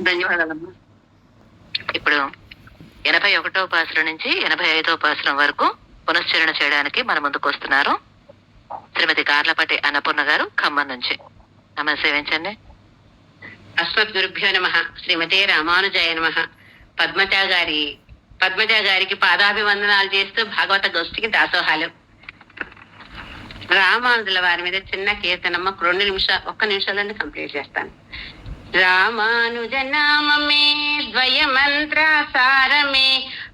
ధన్యవాదాలమ్మా ఇప్పుడు ఎనభై ఒకటో పాసురం నుంచి ఎనభై ఐదో పాసురం వరకు పునశ్చరణ చేయడానికి మన ముందుకు వస్తున్నారు శ్రీమతి కార్లపాటి అన్నపూర్ణ గారు ఖమ్మం నుంచి. ఆమె సేవించండి అశ్వద్గురుభ్యో నమ. శ్రీమతే రామానుజాయ నమ. పద్మజ గారి పద్మజ గారికి పాదాభివందనాలు చేస్తూ భాగవత గోష్ఠికి దాసోహాలు. రామానుజుల వారి మీద చిన్న కీర్తనమ్మ రెండు నిమిషాలు ఒక్క నిమిషాలన్నీ కంప్లీట్ చేస్తాను. రామానుజ నామమే ద్వయమంత్ర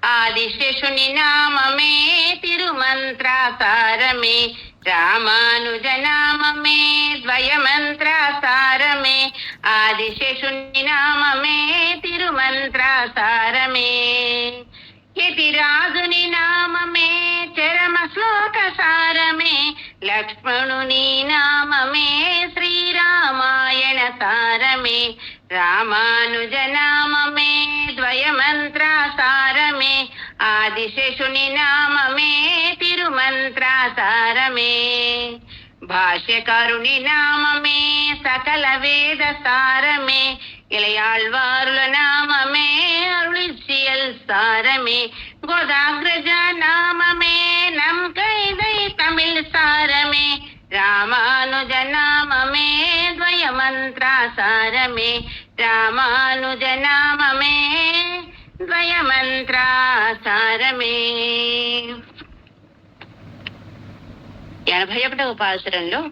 ఆదిశేషుని నామమే తిరుమంత్ర సారమే రామానుజ నామమే ద్వయమంత్ర ఆదిశేషుని నామమే తిరుమంత్ర సారమే యతిరాజుని నామమే చరమ శ్లోక సారమే లక్ష్మణుని నామ രാമാനുജനാമമേ ദ്വയമന്ത്രാസാരമേ ആദിശേഷുനി നാമമേ തിരുമന്ത്രാസാരമേ. ഭാഷ്യകാരുണി നാമമേ സകല വേദസാരമേ ഇളയാൾവാറുള്ള നാമമേ അരുളിച്ചിയൽ സാരമേ ഗോദാഗ്രജ നാമമേ നം കൈതൈ തമിഴ് സാരമേ രാമാനുജ നാമമേ ദ്വയമന്ത്രാസാരമേ రామానుజనామమే ద్వయమంత్రాసారమే ఎనభై ఒకటవ పాసరంలో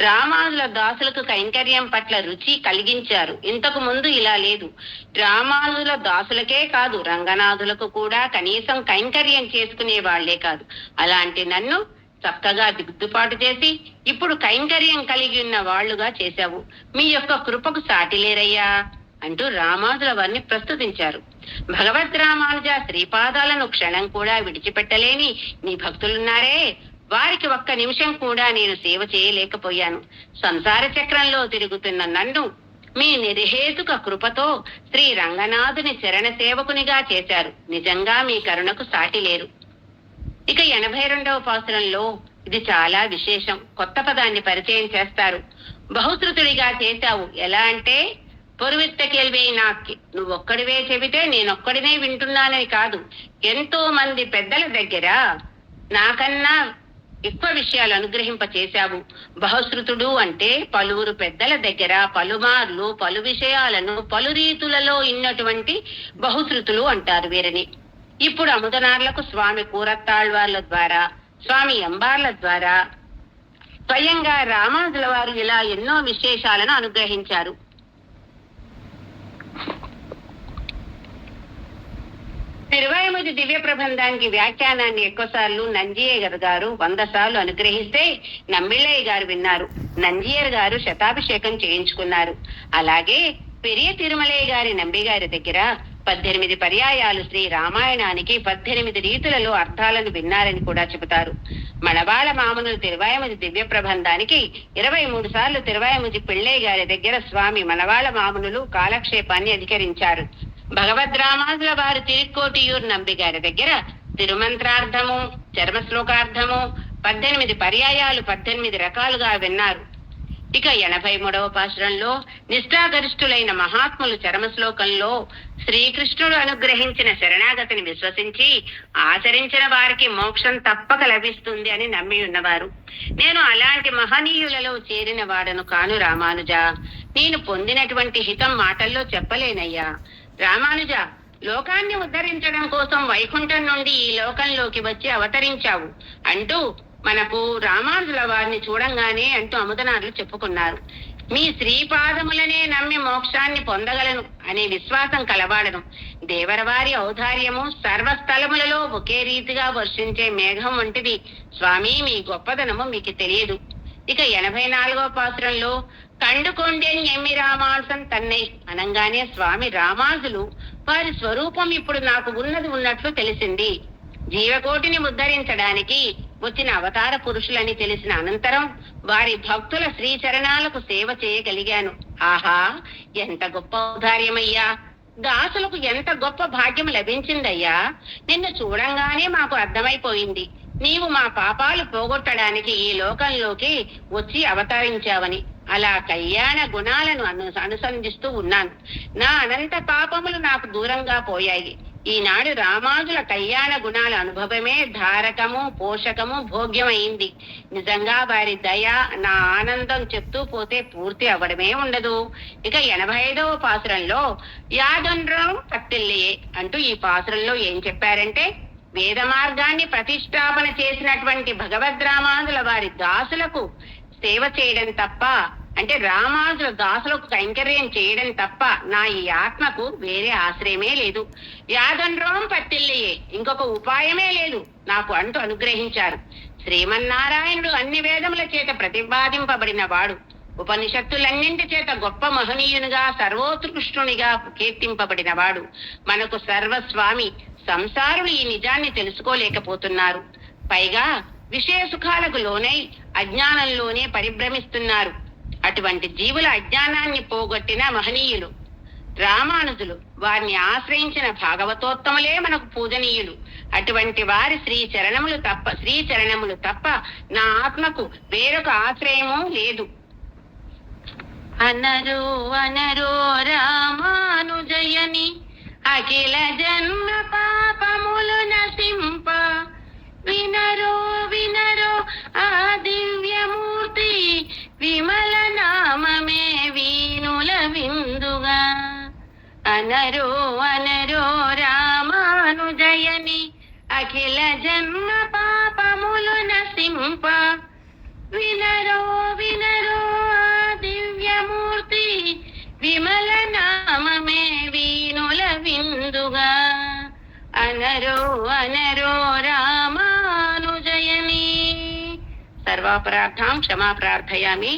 రామానుల దాసులకు కైంకర్యం పట్ల రుచి కలిగించారు. ఇంతకు ముందు ఇలా లేదు. రామానుల దాసులకే కాదు రంగనాథులకు కూడా కనీసం కైంకర్యం చేసుకునే వాళ్ళే కాదు. అలాంటి నన్ను చక్కగా దిద్దుపాటు చేసి ఇప్పుడు కైంకర్యం కలిగి ఉన్న వాళ్ళుగా చేశావు. మీ యొక్క కృపకు సాటిలేరయ్యా అంటూ రామానుల వారిని ప్రస్తుతించారు. భగవద్ రామానుజ శ్రీపాదాలను క్షణం కూడా విడిచిపెట్టలేని నీ భక్తులున్నారే. వారికి ఒక్క నిమిషం కూడా నేను సేవ చేయలేకపోయాను. సంసార చక్రంలో తిరుగుతున్న నన్ను మీ నిర్హేతుక కృపతో శ్రీ రంగనాథుని శరణ సేవకునిగా చేశారు. నిజంగా మీ కరుణకు సాటి లేరు. ఇక ఎనభై రెండవ పాసురంలో ఇది చాలా విశేషం. కొత్త పదాన్ని పరిచయం చేస్తారు. బహుశ్రుతుడిగా చేశావు. ఎలా అంటే పొరువిత్త కేల్వే నాకి నువ్వొక్కడివే చెబితే నేనొక్కడినే వింటున్నానని కాదు. ఎంతో మంది పెద్దల దగ్గర నాకన్నా ఎక్కువ విషయాలు అనుగ్రహింప చేశావు. బహుశ్రుతుడు అంటే పలువురు పెద్దల దగ్గర పలుమార్లు పలు విషయాలను పలు రీతులలో ఇన్నటువంటి బహుశ్రుతులు అంటారు వీరిని. ఇప్పుడు అముదనార్లకు స్వామి కూరత్తాళ్వార్ల ద్వారా స్వామి ఎంబార్ల ద్వారా స్వయంగా రామానుజుల వారు ఇలా ఎన్నో విశేషాలను అనుగ్రహించారు. తిరువాయముది దివ్య ప్రబంధానికి వ్యాఖ్యానాన్ని ఎక్కువసార్లు నంజియ్య గారు వంద సార్లు అనుగ్రహిస్తే నమ్మిళ్ళయ్య గారు విన్నారు. నంజియర్ గారు శతాభిషేకం చేయించుకున్నారు. అలాగే పెరియ తిరుమలయ్య గారి నంబిగారి దగ్గర పద్దెనిమిది పర్యాయాలు శ్రీ రామాయణానికి పద్దెనిమిది రీతులలో అర్థాలను విన్నారని కూడా చెబుతారు. మణబాల మామనులు తిరువాయముది దివ్య ప్రబంధానికి ఇరవై మూడు సార్లు తిరువాయముది పిళ్ళై గారి దగ్గర స్వామి మణబాల మామనులు కాలక్షేపాన్ని అధికరించారు. భగవద్రామానుల వారు తిరుక్కోటియూర్ నంబి గారి దగ్గర తిరుమంత్రార్థము చర్మ శ్లోకార్థము పద్దెనిమిది పర్యాయాలు పద్దెనిమిది రకాలుగా విన్నారు. ఇక ఎనభై మూడవ పాశురంలో నిష్ఠాగరిష్ఠులైన మహాత్ములు చరమ శ్లోకంలో శ్రీకృష్ణుడు అనుగ్రహించిన శరణాగతిని విశ్వసించి ఆచరించిన వారికి మోక్షం తప్పక లభిస్తుంది అని నమ్మి ఉన్నవారు. నేను అలాంటి మహనీయులలో చేరిన వాడను కాను రామానుజ. నేను పొందినటువంటి హితం మాటల్లో చెప్పలేనయ్యా. రామానుజ లోకాన్ని ఉద్ధరించడం కోసం వైకుంఠం నుండి ఈ లోకంలోకి వచ్చి అవతరించావు. అంటూ మనకు రామానుజుల వారిని చూడంగానే అంటూ అమృతనాథులు చెప్పుకున్నారు. మీ శ్రీపాదములనే నమ్మి మోక్షాన్ని పొందగలను అనే విశ్వాసం కలవాడను. దేవరవారి ఔదార్యము సర్వస్థలములలో ఒకే రీతిగా వర్షించే మేఘం వంటిది. స్వామి మీ గొప్పదనము మీకు తెలియదు. ఇక ఎనభై నాలుగవ పాత్రంలో కండుకొండెన్ ఎమ్మి రామానుసం తన్నై అనంగానే స్వామి రామాజులు వారి స్వరూపం ఇప్పుడు నాకు ఉన్నది ఉన్నట్లు తెలిసింది. జీవకోటిని ఉద్ధరించడానికి వచ్చిన అవతార పురుషులని తెలిసిన అనంతరం వారి భక్తుల శ్రీచరణాలకు సేవ చేయగలిగాను. ఆహా ఎంత గొప్ప ఔదార్యమయ్యా. దాసులకు ఎంత గొప్ప భాగ్యం లభించిందయ్యా. నిన్ను చూడంగానే మాకు అర్థమైపోయింది. నీవు మా పాపాలు పోగొట్టడానికి ఈ లోకంలోకి వచ్చి అవతరించావని. అలా కళ్యాణ గుణాలను అను అనుసంధిస్తూ ఉన్నాను. నా అనంత పాపములు నాకు దూరంగా పోయాయి. ఈనాడు రామానుజుల కళ్యాణ గుణాల అనుభవమే ధారకము పోషకము భోగ్యమైంది. నిజంగా వారి దయ నా ఆనందం చెప్తూ పోతే పూర్తి అవ్వడమే ఉండదు. ఇక ఎనభై ఐదవ పాసురంలో యాదండ్రం పత్తిల్లియే అంటూ ఈ పాసురంలో ఏం చెప్పారంటే వేద మార్గాన్ని ప్రతిష్టాపన చేసినటువంటి భగవద్ రామానుజుల వారి దాసులకు సేవ చేయడం తప్ప అంటే రామానుజుల దాసులకు కైంకర్యం చేయడం తప్ప నా ఈ ఆత్మకు వేరే ఆశ్రయమే లేదు. యాదండ్రోం పట్టిల్లయే ఇంకొక ఉపాయమే లేదు నాకు అంటూ అనుగ్రహించారు. శ్రీమన్నారాయణుడు అన్ని వేదముల చేత ప్రతిపాదింపబడిన వాడు. ఉపనిషత్తులన్నింటి చేత గొప్ప మహనీయునిగా సర్వోత్కృష్టునిగా కీర్తింపబడిన వాడు. మనకు సర్వస్వామి సంసారులు ఈ నిజాన్ని తెలుసుకోలేకపోతున్నారు. పైగా విషయ సుఖాలకు లోనై అజ్ఞానంలోనే పరిభ్రమిస్తున్నారు. అటువంటి జీవుల అజ్ఞానాన్ని పోగొట్టిన మహనీయులు రామానుజులు వారిని ఆశ్రయించిన భాగవతోత్తములే మనకు పూజనీయులు. అటువంటి వారి శ్రీ చరణములు తప్ప శ్రీ చరణములు తప్ప నా ఆత్మకు వేరొక ఆశ్రయము లేదు. అనరు అనరో రామానుజయని అఖిల జన్మ పాపములు అనరో అనరో రామానుజయని అఖిల జన్మ పాపములు నశింప వినరో వినరో ఆ దివ్యమూర్తి విమల నామమే వీణుల విందుగా అనరో అనరో రామానుజయని సర్వాపరార్థం క్షమా ప్రార్థయామి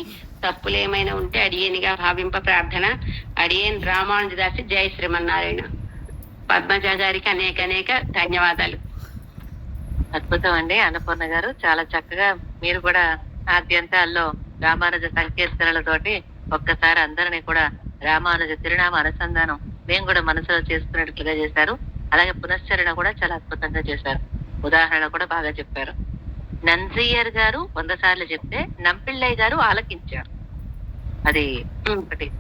తప్పులేమైనా ఉంటే అడియనిగా భావింప ప్రార్థన. అడియన్ రామానుజదాసి జై శ్రీమన్నారాయణ. పద్మజ గారికి అనేక అనేక ధన్యవాదాలు. అద్భుతం అండి అన్నపూర్ణ గారు. చాలా చక్కగా మీరు కూడా ఆద్యంతాల్లో రామానుజ సంకీర్తనలతోటి ఒక్కసారి అందరినీ కూడా రామానుజ తిరునామ అనుసంధానం మేము కూడా మనసులో చేసుకున్నట్లుగా చేశారు. అలాగే పునశ్చరణ కూడా చాలా అద్భుతంగా చేశారు. ఉదాహరణ కూడా బాగా చెప్పారు. నంజయ్యర్ గారు వంద సార్లు చెప్తే నంపిళ్ళయ్య గారు ఆలకించారు. అది ఒకటి.